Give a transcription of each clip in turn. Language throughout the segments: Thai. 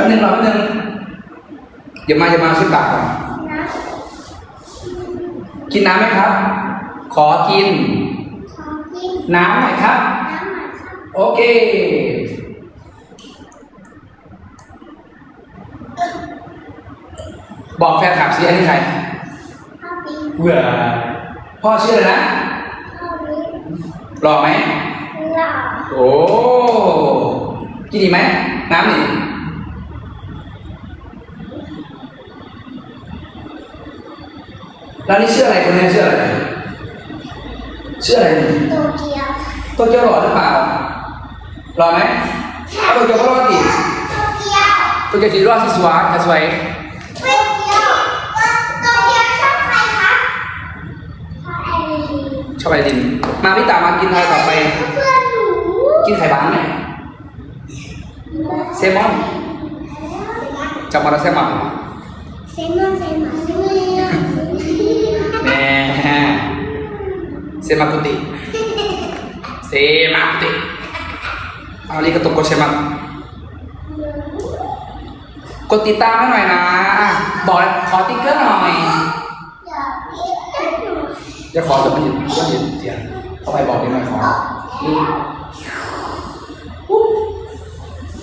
ป๊บนึงรอแป๊บนึงเดี๋ยวมาจะมาชิดปากก่อนนะกินน้ำไหมครับ ขอกินขอกินน้ำหน่อยครับน้ำหน่อยครับ โอเค บอกแฟนคลับสิอันนี้ใครข้าวปีเบื่อพ่อชื่ออะไรนะข้าวปีหล่อไหมหล่อโอ้ กินดีไหม น้ำนี่ แล้วนี่ชื่ออะไรคนนี้ชื่ออะไรชื่ออะไรนี่โตเกียวโตเกียวหล่อหรือเปล่าหล่อไหมเอาโตเกียวก็รอดดิโตเกียวโตเกียวสีรอดสีสวยสีสวยโตเกียวโตเกียวชอบใครครับชอบแอลลีชอบอะไรดินมาพี่ตามากินอะไรต่อไปเพื่อนหนูกินไข่บ้านไหมเซลมอนจับมาแล้วเซลมอนเซมอนเซมอนเซมอน มากุติเซมากุติเอาลีกระตุกกดเชมันกดติดตามให้หน่อยนะบอกเลยขอติ๊กเกอร์หน่อยเดี๋ยวอีกหนูจะขอจะไม่หยุดไม่หยุดเถียงเข้าไปบอกนิดหน่อยขอ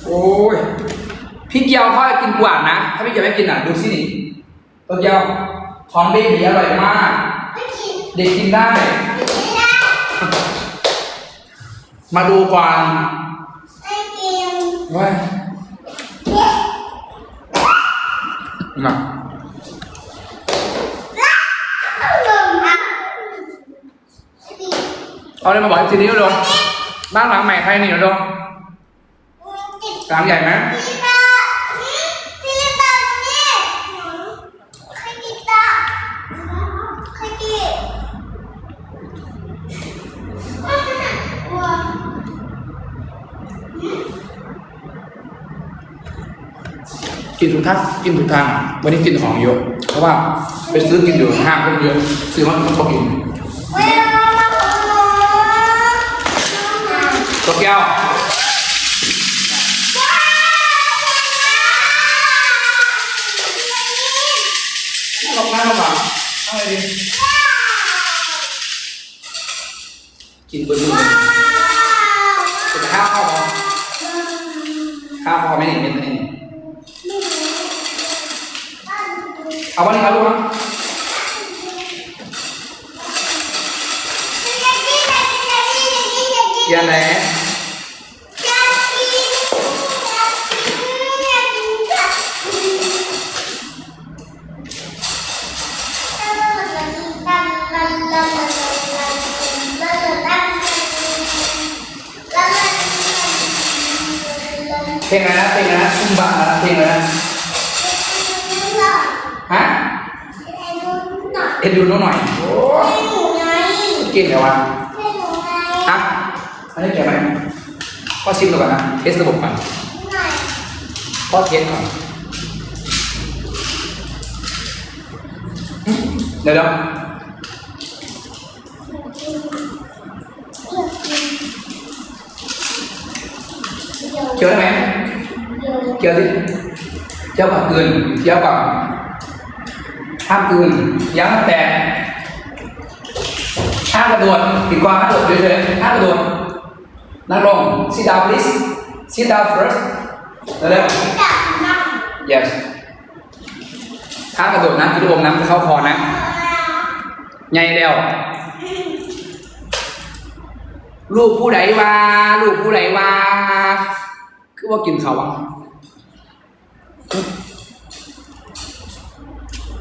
โอ้ยพี่เกียวเขาให้กินกวาดนะ ถ้าพี่เกียวไม่กินอะ ดูสินี่ตัวเกียวของเบบีอร่อยมาก เด็กกินได้ ม่ได้มาดูก่อนไม่กินเว้ยมาลงอะเอาเลยมาบอกทีนี้เร็วบ้านหลังใหม่ใครนี่เร็วหลังใหญ่ไหม พี่ตาพี่ลิตานี่ใครกินตาใครกินว้า กิ นทุกท่านกินทุกทาง วันนี้กินของเยอะเพราะว่าไปซื้อกินอยู่ห้างก็เยอะซื้อมามันชอบกินเวลางตัวแก้วลงหน้ำลงมาเอาไงดีกินเบอร์นึ่งจะข้าวเข้าพอข้าวพอไหมเนี่ยเม็ดนี้เอาวัน นี้ครับลูกครับ นดูน้องหน่อยโอ้เก่งเลยวะอะอันนี้แกไหมพ่อชิมดูก่อนนะเทสระบบก่อนพ่อเทสก่อนอืมเดี๋ยวเดี๋ยวเคี้ยวได้ไหมเคี้ยวดิเคี้ยวก่อนอื่นเคี้ยวก่อน ห้ามอื่นย้ำแต่ห้ามกระโดดปิดกวางห้ามกระโดดเฉยๆห้ามกระโดดนั่งลง sit down please sit down first เร็วๆ yes ห้ามกระโดดนะกินลูกอมน้ำจะเข้าคอนะไงเดียวลูกผู้ใดว่า ลูกผู้ใดว่า คือว่ากินเขาอะ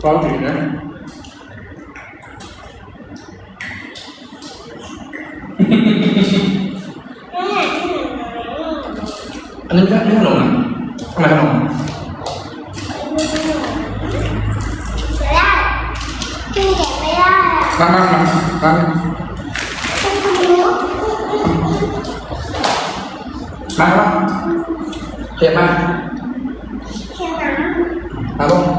ร้อนถึงนะอันนี้ไม่ไม่ขนมทำไมขนมมามามามามามาเขียนมามาลูก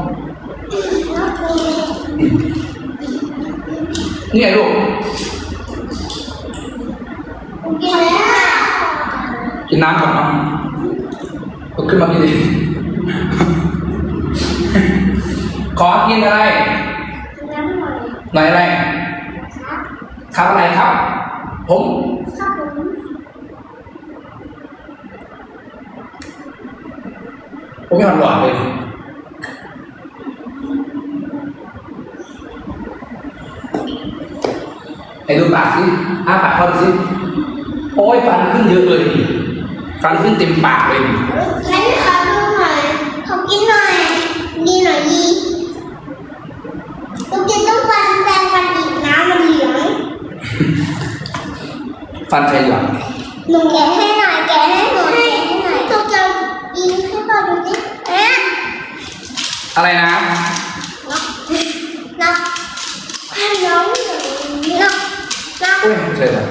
นี่ไงลูกกินน้ำก่อนเนาะลุกขึ้นมากินดิขอกินอะไรน้ำหน่อยหน่อยอะไรครับครับอะไรครับ ผมครับผมผมไม่หวานหวานเลย ไอ้ดูปากสิอ้าปากเขาดูสิโอ้ยฟันขึ้นเยอะเลยนี่ฟันขึ้นเต็มปากเลยนี่งั้นขอดูหน่อยขอกินหน่อยดีหน่อยดีลูกกินต้องฟันแปรงฟันอีกนะมันเหลืองฟันใครหยอดหนูแกะให้หน่อยแกะให้หน่อยแกะให้หน่อยต้องจะกินให้พ่อดูสิเอ๊ะอะไรนะ นับนับให้น้องหน่อยนับนับ อุ้ยไม่ใช่เลย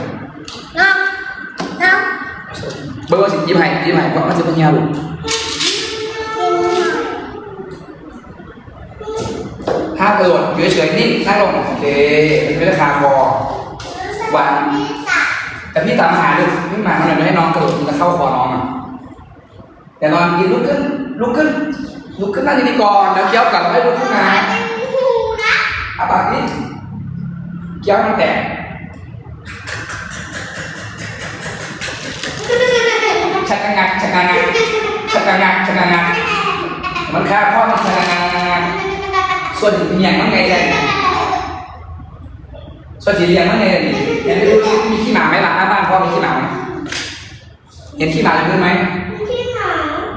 นับนับ เบอร์ว่าสิยิ้มให้ยิ้มให้เพราะมันจะเป็นยาลูกกินหน่อยห้ามกระโดดอยู่เฉยๆนิ่งนั่งลงโอเคเป็นไม่ได้คาคอหวานแต่พี่ตามหาลูกพี่มาหน่อยไม่ให้น้องกระโดดมันจะเข้าคอน้องอะแต่นอนกินลุกขึ้นลุกขึ้นลุกขึ้นนั่งดีก่อนแล้วเคี้ยวกลับแล้วให้ลุกขึ้นมาเป็นหูนะอาปากนี่เคี้ยวมันแตก ชักงักชักงักชักงักชักงักมันฆ่าพ่อมันชักงักงักส่วนเมียงมันไงได้ส่วนสีเลียงมันไงได้เห็นไหมดูมีขี้หมาไหมหลังหน้าบ้านพ่อมีขี้หมาไหมเห็นขี้หมาเยอะไหมที่หนา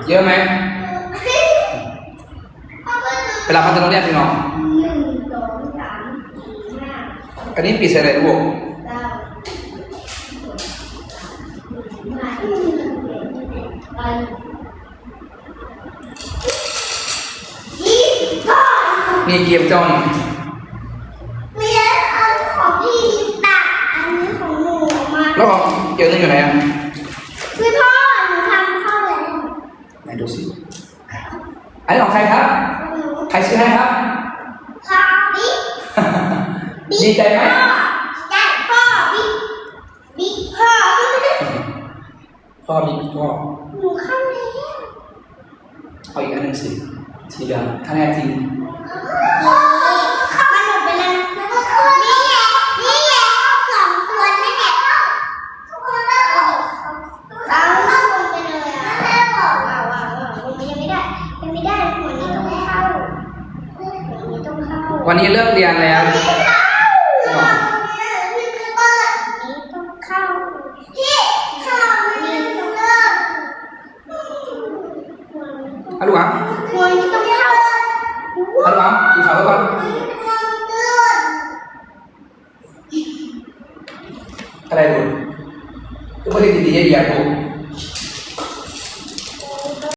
เยอะไหมเวลาพัฒนาเนี่ยพี่น้องหนึ่งสองสามสี่ห้าอันนี้ปีเสร็จเลยลูก เก้าไปยี่สิบห้านี่เกมเจ้านี่มีแล้วเอาของพี่ตักอันนี้ของหนูออกมาแล้วของเกมนึงอยู่ไหนอะพี่พ่อหนูทำข้าวแล้วไหนดูสิอันนี้ของใครครับ ใครซื้อให้ครับพาบิ๊กดีใจไหม ใจพ่อบิ๊กบิ๊กพ่อ พ่อมีพ่อหนูเข้าแล้วเอาอีกอันหนึ่งสิสีเหลืองถ้าแน่จริงพ่อเข้ามันหมดไปแล้วนะนี่ไงนี่ไงสองตัวนั่นแหละทุกคนแล้วเอาเข้าลงไปเลยอะแม่บอกว่าว่าว่ามันยังไม่ได้ยังไม่ได้หัวนี้ต้องเข้าหัวนี้ต้องเข้า วันนี้เลิกเรียนแล้วพี่เข้าพี่เปิดนี่ต้องเข้าพี่เข้านี่ต้องเข้า ฮัลโหลครับหัว